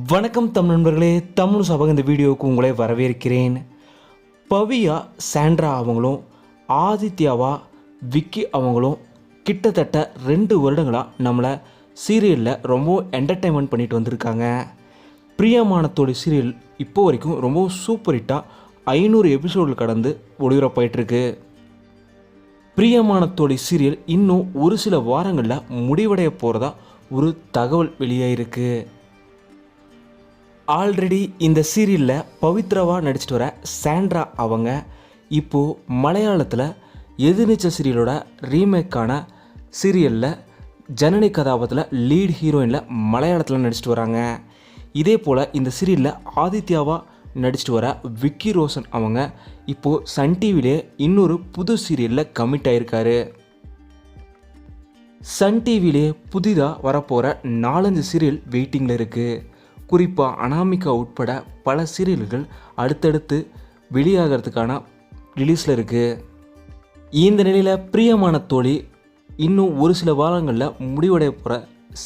வணக்கம் தமிழ் நண்பர்களே தமிழ் சபக இந்த வீடியோவுக்கு உங்களை வரவேற்கிறேன். பவியா சாண்ட்ரா அவங்களும் ஆதித்யாவா விக்கி அவங்களும் கிட்டத்தட்ட ரெண்டு வருடங்களாக நம்மளை சீரியலில் ரொம்ப என்டர்டைன்மெண்ட் பண்ணிட்டு வந்திருக்காங்க. பிரியமானத்தோட சீரியல் இப்போ வரைக்கும் ரொம்ப சூப்பர் ஹிட்டாக ஐநூறு எபிசோடு கடந்து ஒளிபரப்பாயிட்டிருக்கு. பிரியமானத்தோட சீரியல் இன்னும் ஒரு சில வாரங்களில் முடிவடைய போகிறதா ஒரு தகவல் வெளியாயிருக்கு. ஆல்ரெடி இந்த சீரியலில் பவித்ராவாக நடிச்சிட்டு வர சாண்ட்ரா அவங்க இப்போது மலையாளத்தில் எதிர்நீச்ச சீரியலோட ரீமேக்கான சீரியலில் ஜனனி கதாபாத்தில் லீட் ஹீரோயினில் மலையாளத்தில் நடிச்சிட்டு வராங்க. இதே போல் இந்த சீரியலில் ஆதித்யாவா நடிச்சிட்டு வர விக்கி ரோஷன் அவங்க இப்போது சன் டிவிலே இன்னொரு புது சீரியலில் கமிட் ஆயிருக்காரு. சன் டிவிலே புதிதாக வரப்போகிற நாலஞ்சு சீரியல் வெயிட்டிங்கில் இருக்குது குறிப்பாக அனாமிகா உட்பட பல சீரியல்கள் அடுத்தடுத்து வெளியாகிறதுக்கான ரிலீஸில் இருக்குது இந்த நிலையில் பிரியமான தோழி இன்னும் ஒரு சில வாரங்களில் முடிவடைய போகிற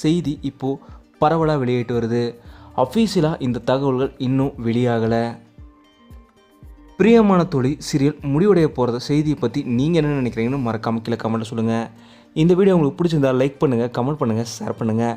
செய்தி இப்போது பரவலாக வெளியிட்டு வருது. அஃபீஷியலாக இந்த தகவல்கள் இன்னும் வெளியாகலை. பிரியமான தோழி சீரியல் முடிவடைய போகிறத செய்தியை பற்றி நீங்கள் என்ன நினைக்கிறீங்கன்னு மறக்காம கீழே கமெண்ட்டில் சொல்லுங்கள் இந்த வீடியோ உங்களுக்கு பிடிச்சிருந்தா லைக் பண்ணுங்கள் கமெண்ட் பண்ணுங்கள் ஷேர் பண்ணுங்கள்